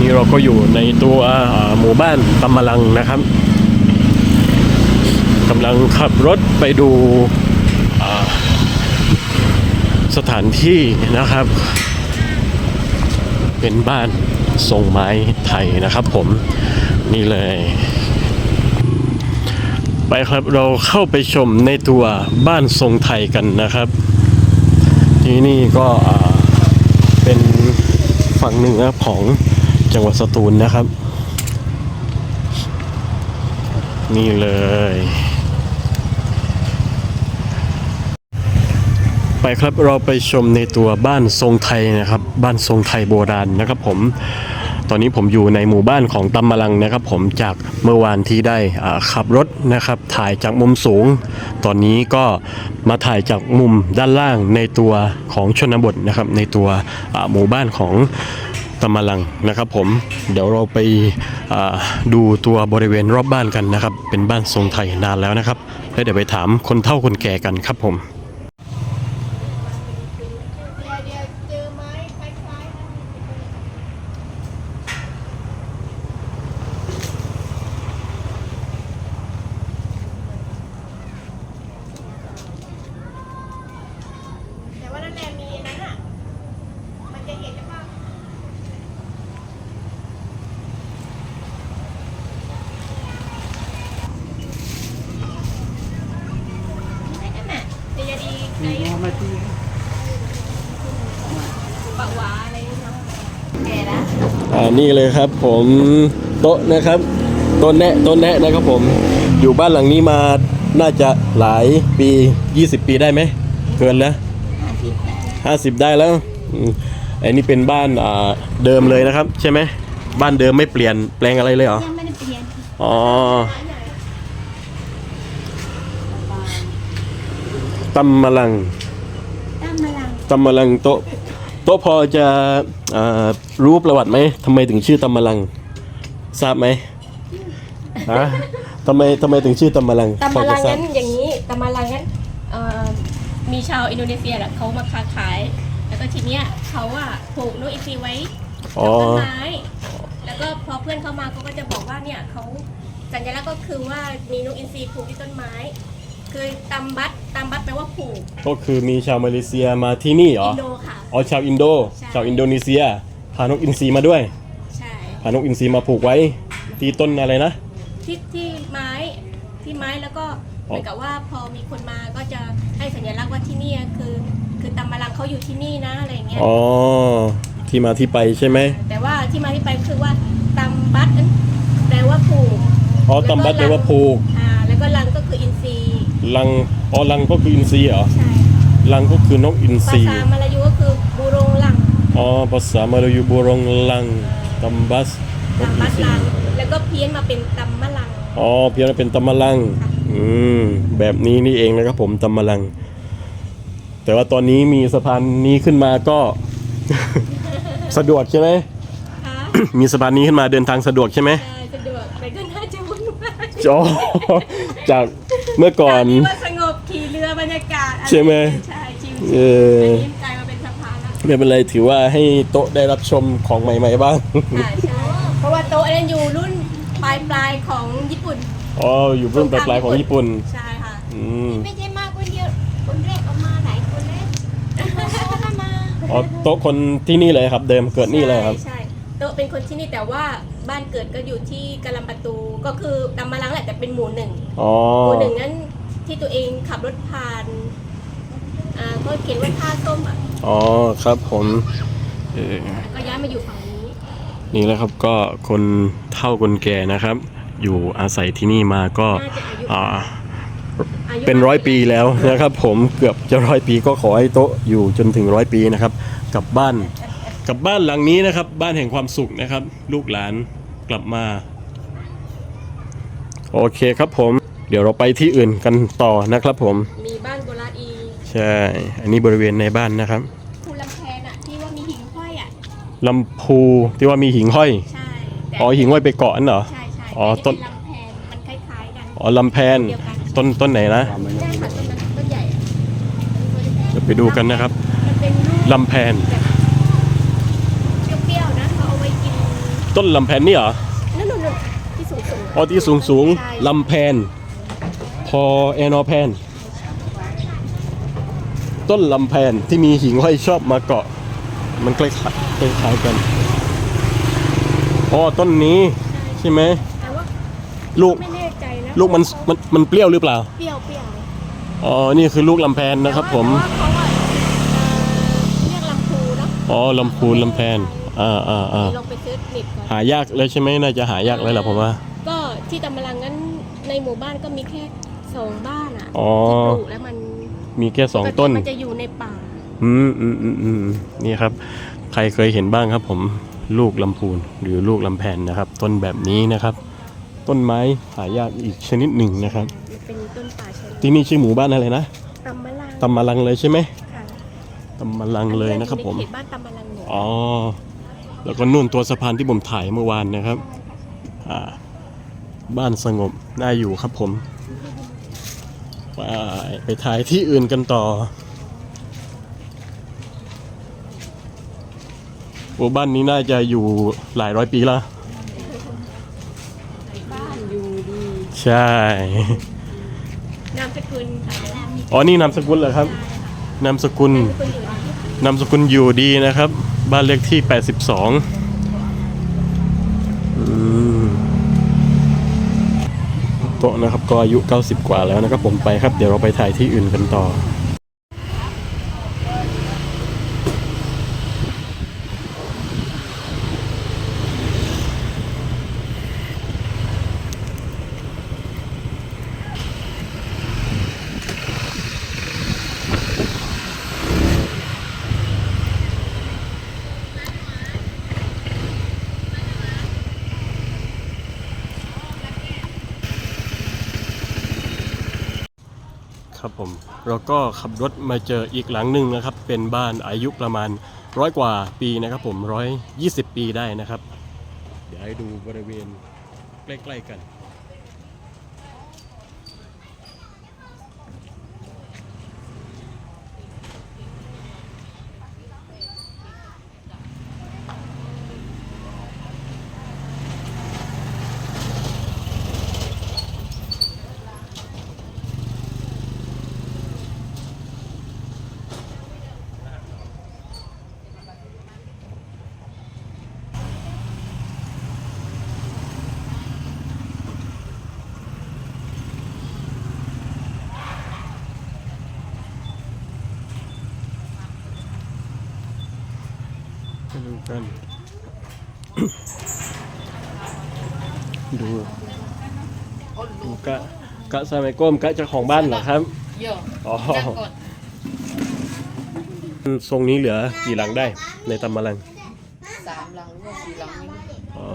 นี้เราก็อยู่ในตัวหมู่บ้านตำมะลังนะครับกำลังขับรถไปดูสถานที่นะครับ เป็นบ้านทรงไม้ไทยนะครับผมนี่เลย ไปครับเราเข้าไปชมในตัวบ้านทรงไทยกันนะครับ ที่นี่ก็เป็นฝั่งเหนือของ จังหวัดสตูลนะครับ นี่เลย ไปครับเราไปชมในตัวบ้านทรงไทยนะครับ บ้านทรงไทยโบราณนะครับผมตอนนี้ผมอยู่ในหมู่บ้านของตำมะลังนะครับ ผมจากเมื่อวานที่ได้ขับรถนะครับ ถ่ายจากมุมสูง ตอนนี้ก็มาถ่ายจากมุมด้านล่างในตัวของชนบทนะครับ ในตัวหมู่บ้านของ ตะมะลังนะครับผมเดี๋ยวเราไปดูตัวบริเวณรอบบ้านกันนะครับ เป็นบ้านทรงไทยนานแล้วนะครับแล้วเดี๋ยวไปถามคนเฒ่าคนแก่กันครับผม เดี๋ยวเดี๋ยวเจอไม้คล้ายๆนะแต่ว่านั่นแหละมีอันนั้นอะ มันจะเห็นหรือเปล่าไอ้นั่นน่ะเดียดี ไอ้ปะหวาอะไรนี่เนาะแก่ละอ่านี่เลยครับผมโต๊ะนะครับโต๊ะแนะโต๊ะแนะนะครับผมอยู่บ้านหลังนี้มาน่าจะหลายปี 20 ปีได้ไหมเกินแล้ว50ได้แล้วอืมไอ้นี่เป็นบ้านอ่าเดิมเลยนะครับ ใช่ไหมบ้านเดิมไม่เปลี่ยนแปลงอะไรเลยเหรอยังไม่ได้เปลี่ยนอ๋อตำมะลังตั้งมาลัง ตำมะลังโต๊ะโต๊ะพอจะอ่ารู้ประวัติไหมทำไมถึงชื่อตำมะลัง ทราบไหมฮะทำไมทำไมถึงชื่อตำมะลังตาพอมาจะลังทราบนั้นอย่างนี้ตามาลังนั้นเอ่อมีชาวอินโดนีเซียแหละเขามาค้าขาย แล้วก็ทีเนี้ยเขาอะผูกนกอินทรีไว้อ๋อกับต้นไม้แล้วก็พอเพื่อนเข้ามาเขาก็จะบอกว่าเนี่ยเขาสัญลักษณ์ก็คือว่ามีนกอินทรีผูกที่ต้นไม้ คือตำบัต ตำบัตแปลว่าผูก ก็คือมีชาวมาเลเซียมาที่นี่เหรออินโดค่ะ อ๋อชาวอินโด ใช่ ชาวอินโดนีเซีย พานกอินทรีมาด้วย ใช่ พานกอินทรีมาผูกไว้ที่ต้นอะไรนะ ที่ที่ไม้ที่ไม้แล้วก็เหมือนกับว่าพอมีคนมาก็จะให้สัญลักษณ์ว่าที่เนี่ยคือ คือตำมาลังเขาอยู่ที่นี่นะอะไรอย่างเงี้ย อ๋อ ที่มาที่ไปใช่ไหมแต่ว่าที่มาที่ไปคือว่าตำบัตนั้นแปลว่าผูกอ๋อตำบัตแปลว่าผูก อ่าแล้วก็ลังก็คืออินทรีย์ ลังอ๋อลังก็คืออินทรีเหรอ ใช่ลังก็คือนกอินทภารีษามาลายูก็คือบูรงลังอ๋อภาษามาลายูบูรงลังตัมบัสตำบัตลัง แล้วก็เพี้ยนมาเป็นตำมะลัง อ๋อเพียงแต่เป็นตำมะลัง อืมแบบนี้นี่เองนะครับผมตำมะลัง แต่ว่าตอนนี้มีสะพานนี้ขึ้นมาก็ สะดวกใช่ไหม ค่ะ มีสะพานนี้ขึ้นมาเดินทางสะดวกใช่ไหมใช่สะดวกแต่ก็น่าจะวุ่นวาย จอ จาก เมื่อก่อนจากที่ว่าสงบขี่เรือบรรยากาศอะไรใช่ไหมใช่ชิวเอๆออันนี้กลายมาเป็นสะพานแล้วไม่เป็นไรถือว่าให้โต๊ะได้รับชมของใหม่ ๆ บ้างใช่ใช่เพราะว่าโต๊ะนั้นอยู่รุ่นปลายปลายๆของญี่ปุ่น อ๋อ อยู่รุ่นปลายๆของญี่ปุ่น ใช่ค่ะ อืม ไม่ใช่มาคนเดียว คนแรกเอามาหลายคนแล้วก็มา อ๋อ โต๊ะคนที่นี่เลยครับ เดิมเกิดนี่เลยครับ ใช่ใช่โต๊ะเป็นคนที่นี่แต่ว่า บ้านเกิดก็อยู่ที่กะลัมปะตูก็คือกำมะลังแหละแต่เป็นหมู่หนึ่งอ๋อหมู่หนึ่งนั้นที่ตัวเองขับรถผ่านอ่าก็เขียนว่าท่าส้มอะอ๋อครับผมเออก็ย้ายมาอยู่ฝั่งนี้นี่แหละครับก็คนเฒ่าคนแก่นะครับ อยู่อาศัยที่นี่มาก็น่าจะอายุอ่าอายุเป็นร้อยปีแล้วนะครับ ผมเกือบจะร้อยปีก็ขอให้โต๊ะอยู่จนถึงร้อยปีนะครับกลับบ้านกลับบ้านหลังนี้นะครับ บ้านแห่งความสุขนะครับ ลูกหลาน กลับมา โอเคครับผม เดี๋ยวเราไปที่อื่นกันต่อนะครับผม มีบ้านโบราณอีใช่ อันนี้บริเวณในบ้านนะครับคูลำแพนอะที่ว่ามีหิ่งห้อยอะลำพูที่ว่ามีหิ่งห้อย ใช่แต่อ๋อหิ่งห้อยไปเกาะนั่นเหรอ ใช่ใช่อ๋อต้น แต่นี่เป็นลำแพนมันคล้ายๆกัน อ๋อลำแพน เดียวกัน ต้นต้นไหนนะ ใช่ค่ะต้นนั้นต้นใหญ่อะเดี๋ยวไปดูกันนะครับมันเป็นลูกลำแพนเปรี้ยวๆนะเขาเอาไว้กิน ต้นลำแพนนี่เหรอนั่นนู่นนู่นที่สูงสูงอ๋อที่สูงสูงๆใช่ลำแพน พอแอนอแพน ต้นลำแพนที่มีหิ่งห้อยชอบมาเกาะ มันคล้ายๆคล้ายๆกันอ๋อต้นนี้ใช่ไหมแต่ว่าลูกไม่แน่ใจนะลูกมันมันมันเปรี้ยวหรือเปล่าเปรี้ยวเปรี้ยวอ๋อนี่คือลูกลำแพนนะครับ ผมแต่ว่าเขาอะเอ่อเรียกลำพูเนาะอ๋อลำพูนลำแพน อ่าอ่าอ่าลองไปซื้อเน็ตก่อนหายากเลยใช่ไหมน่าจะหายากเลยแหละผมว่า ก็ที่ตำมะลังนั้นในหมู่บ้านก็มีแค่สองบ้านอะอ๋อที่ปลูกแล้วมันมีแค่สองต้นปกมันจะอยู่ในป่าอืมอืมอืมอืมนี่ครับ ใครเคยเห็นบ้างครับ ผมลูกลำพูนหรือลูกลำแพนนะครับ ต้นแบบนี้นะครับ ต้นไม้หายากอีกชนิดหนึ่งนะครับมันเป็นต้นป่าใช่ไหมที่นี่ชื่อหมู่บ้านอะไรนะตำมะลังตำมะลังเลยใช่ไหมค่ะตำมะลังเลยนะครับผมอยู่ในเขตบ้านตำมะลังหนูอ๋อ แล้วก็นู่นตัวสะพานที่ผมถ่ายเมื่อวานนะครับอ่าบ้านสงบ น่าอยู่ครับผม ไปไปถ่ายที่อื่นกันต่อโอ้บ้านนี้น่าจะอยู่หลายร้อยปีแล้วบ้านอยู่ดี ใช่ นามสกุลค่ะอ๋อ นี่นามสกุลเหรอครับ นามสกุล นามสกุลอยู่ดีนามสกุลอยู่ดีนะครับ บ้านเลขที่ 82อืมโต๊ะนะครับก็อายุ 90 กว่าแล้วนะครับผมไปครับ เดี๋ยวเราไปถ่ายที่อื่นกันต่อ ครับผมเราก็ขับรถมาเจออีกหลังหนึ่งนะครับ เป็นบ้านอายุประมาณร้อยกว่าปีนะครับผมร้อยยี่สิบปีได้นะครับ เดี๋ยวให้ดูบริเวณใกล้ๆกัน ดูกัน ดูดูกะกะสมัยก้มกะเจ้าของบ้านเหรอครับเยอะอ๋อจังก่อนทรงนี้เหลือกี่หลังได้ ในตำมะลังสามหลังหรือว่าสี่หลังไม่รู้อ๋อ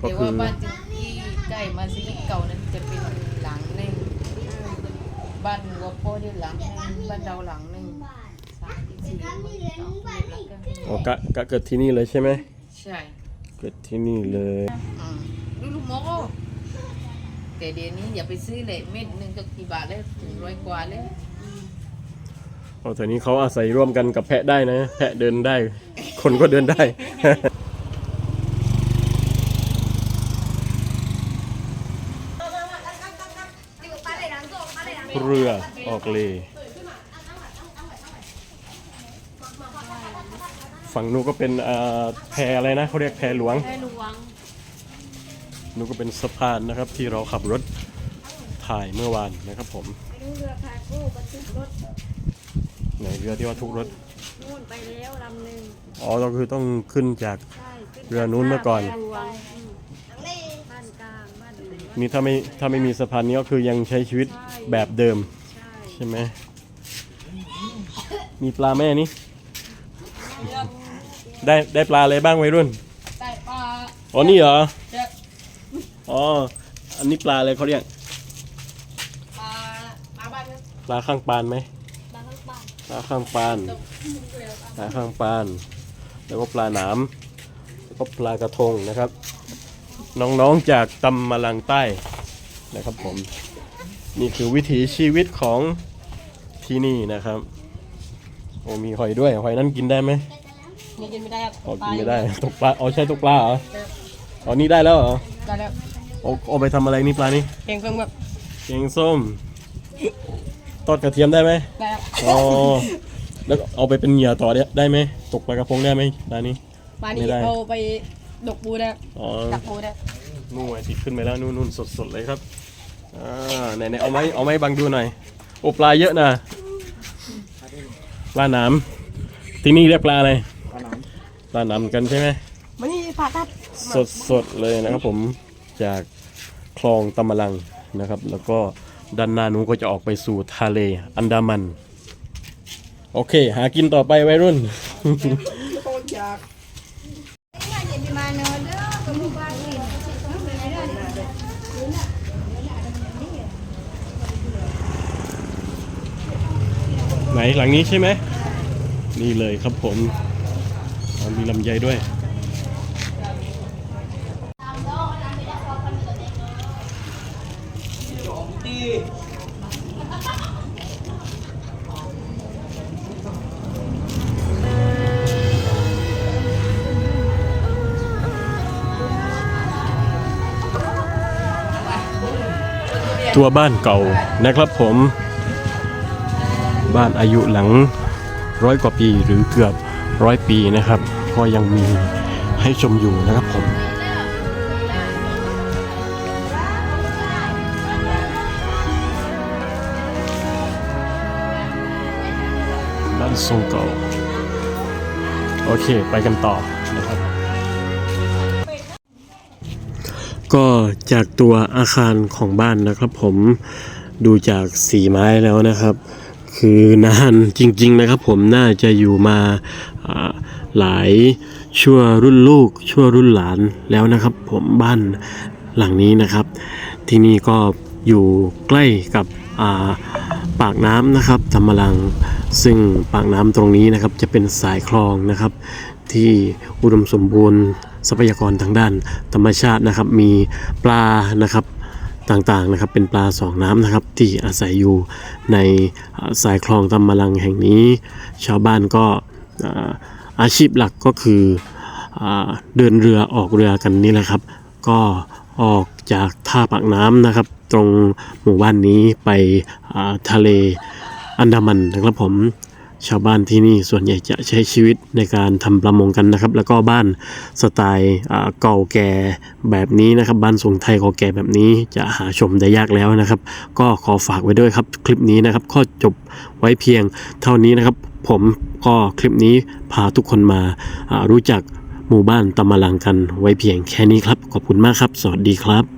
ก็แต่คืว่าอบ้านที่ใกล้มาซิเก่านั้นจะเป็นหลังหนึ่งบ้านวัวโป้ได้หลังหนึ่งบ้านเราหลังหนึ่งสามที่สี่หลังแล้วก็ อ๋อกะกะเกิดที่นี่เลยใช่ไหมใช่เกิดที่นี่เลยอืมดูลูกโมโกแต่เดี๋ยวนี้อย่าไปซื้อเลยเม็ดหนึ่งก็กี่บาทเลยถึงร้อยกว่าเลยโอ้แต่นี้เขาอาศัยร่วมกันกับแพะได้นะ แพะเดินได้ คนก็เดินได้ เรือออกเล ฝั่งนู้นก็เป็นอ่าแพอะไรนะเขาเรียกแพหลวงแม่หลวง นู้นก็เป็นสะพานนะครับที่เราขับรถถ่ายเมื่อวานนะครับผมไปดูเรือคาโก้บรรทุกรถไหนเรือที่ว่าทุกรถ นู่นไปแล้วลำหนึ่งอ๋อเราคือต้องขึ้นจาก ใช่ขึ้เรือนู้นเมื่อก่อนแม่หลวงอืมบ้านกลาง บ้านหลวงนี่ถ้าไม่ถ้าไม่มีสะพานนี้ก็คือยังใช้ชีวิตแบบเดิมใช่ใช่ไหมมีปลาแม่นี่ ได้ได้ปลาอะไรบ้างวัยรุ่นใต้ปลาอ๋อนี่เหรอจะอ๋อ อันนี้ปลาอะไรเขาเรียก ปลาปลาบ้านนั้นปลาข้างปานไหมบ้านข้างบ้านปลาข้างปานปลาข้างปาน แล้วก็ปลาหนามแล้วก็ปลากระทงนะครับ น้องๆจากตำมะลังใต้นะครับผม นี่คือวิถีชีวิตของที่นี่นะครับ โอ้มีหอยด้วย หอยนั้นกินได้ไหม นี่กินไม่ได้ครับอ๋อกินไม่ได้ตกปลาอ๋อใช่ตกปลาเหรออ๋อนี่ได้แล้วเหรอได้แล้วเอาเอาไปทำอะไรนี่ปลานี่เก่งเพิ่มแบบแกงส้มทอดกระเทียมได้ไหมได้แล้วอ๋อแล้วเอาไปเป็นเหยื่อต่อได้ไหมตกปลากระพงได้ไหมปลานี้ปลานี้ไม่ได้เอาไปดกปูได้อ๋อดักปูได้นู่นไงติดขึ้นไปแล้วนู่นนู่นสดสดๆเลยครับอ่าไหนไหนเอาไม้เอาไม้บังดูหน่อยโอ้ปลาเยอะนะปลาหนามที่นี่เรียกปลาอะไร ปลาหนามกันใช่ไหมมันนี่ปลาตัดสดสดๆเลยนะครับผมจากคลองตำมะลังนะครับ แล้วก็ด้านหน้านู้นก็จะออกไปสู่ทะเลอันดามัน โอเค หากินต่อไปวัยรุ่น ไหนหลังนี้ใช่ไหม นี่เลยครับผมอ๋อ มีลำไยด้วยตัวบ้านเก่านะครับผม บ้านอายุหลังร้อยกว่าปีหรือเกือบร้อยปีนะครับ ก็ยังมีให้ชมอยู่นะครับผมบ้านทรงเก่าโอเค ไปกันต่อนะครับ ก็จากตัวอาคารของบ้านนะครับผมดูจากสีไม้แล้วนะครับ คือนานจริงๆนะครับผมน่าจะอยู่มาหลายชั่วรุ่นลูก ชั่วรุ่นหลานแล้วนะครับ ผมบ้านหลังนี้นะครับ ที่นี่ก็อยู่ใกล้กับาปากน้ำนะครับธรรมลังซึ่งปากน้ำตรงนี้นะครับจะเป็นสายคลองนะครับ ที่อุดมสมบูรณ์ทรัพยากรทางด้านธรรมชาตินะครับ มีปลานะครับ ต่างๆนะครับ เป็นปลาสองน้ำนะครับ ที่อาศัยอยู่ในสายคลองตำมะลังแห่งนี้ ชาวบ้านก็อาชีพหลักก็คืออเดินเรือออกเรือกันนี่แหละครับ ก็ออกจากท่าปากน้ำนะครับ ตรงหมู่บ้านนี้ไปทะเลอันดามันนะครับผม ชาวบ้านที่นี่ส่วนใหญ่จะใช้ชีวิตในการทำประมงกันนะครับ แล้วก็บ้านสไตล์เก่าแก่แบบนี้นะครับ บ้านทรงไทยเก่าแก่แบบนี้จะหาชมได้ยากแล้วนะครับ ก็ขอฝากไว้ด้วยครับ คลิปนี้นะครับก็จบไว้เพียงเท่านี้นะครับ ผมก็คลิปนี้พาทุกคนมาารู้จักหมู่บ้านตำมะลังกันไว้เพียงแค่นี้ครับ ขอบคุณมากครับ สวัสดีครับ